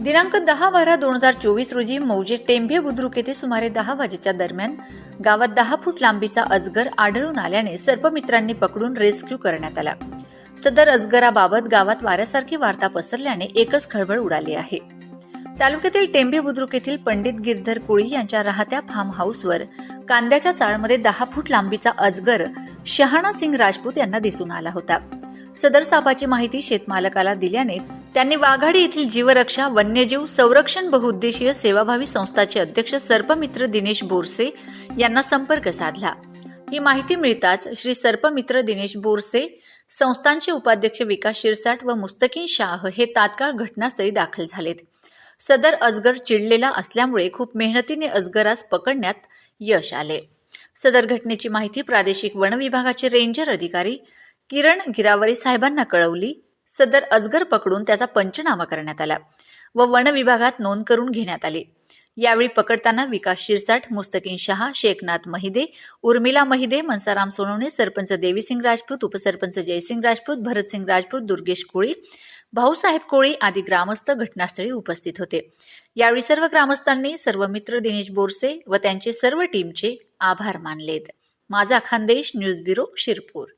दिनांक दहा बारा दोन हजार चोवीस रोजी मौजे टेंभे बुद्रुक येथे सुमारे दहा वाजेच्या दरम्यान गावात दहा फूट लांबीचा अजगर आढळून आल्याने सर्पमित्रांनी पकडून रेस्क्यू करण्यात आला. सदर अजगराबाबत गावात वाऱ्यासारखी वार्ता पसरल्याने एकच खळबळ उडाली आहे. तालुक्यातील टेंभे बुद्रुक येथील पंडित गिरधर कोळी यांच्या राहत्या फार्म हाऊसवर कांद्याच्या चाळमध्ये दहा फूट लांबीचा अजगर शहाणा सिंग राजपूत यांना दिसून आला होता. सदर सापाची माहिती शेतमालकाला दिल्याने त्यांनी वाघाडी येथील जीवरक्षा वन्यजीव संरक्षण बहुउद्देशीय सेवाभावी संस्थाचे अध्यक्ष सर्पमित्र दिनेश बोरसे यांना संपर्क साधला. ही माहिती मिळताच श्री सर्पमित्र दिनेश बोरसे संस्थांचे उपाध्यक्ष विकास शिरसाट व मुस्तकीन शाह हे तात्काळ घटनास्थळी दाखल झालेत. सदर अजगर चिडलेला असल्यामुळे खूप मेहनतीने अजगरास पकडण्यात यश आले. सदर घटनेची माहिती प्रादेशिक वन विभागाचे रेंजर अधिकारी किरण गिरावरी साहेबांना कळवली. सदर अजगर पकडून त्याचा पंचनामा करण्यात आला व वन विभागात नोंद करून घेण्यात आली. यावेळी पकडताना विकास शिरसाट मुस्तकीन शहा शेखनाथ महिदे उर्मिला महिदे मनसाराम सोनवणे सरपंच देवीसिंग राजपूत उपसरपंच जयसिंग राजपूत भरतसिंग राजपूत दुर्गेश कोळी भाऊसाहेब कोळी आदी ग्रामस्थ घटनास्थळी उपस्थित होते. यावेळी सर्व ग्रामस्थांनी सर्व मित्र दिनेश बोरसे व त्यांचे सर्व टीमचे आभार मानलेत. माझा खानदेश न्यूज ब्युरो शिरपूर.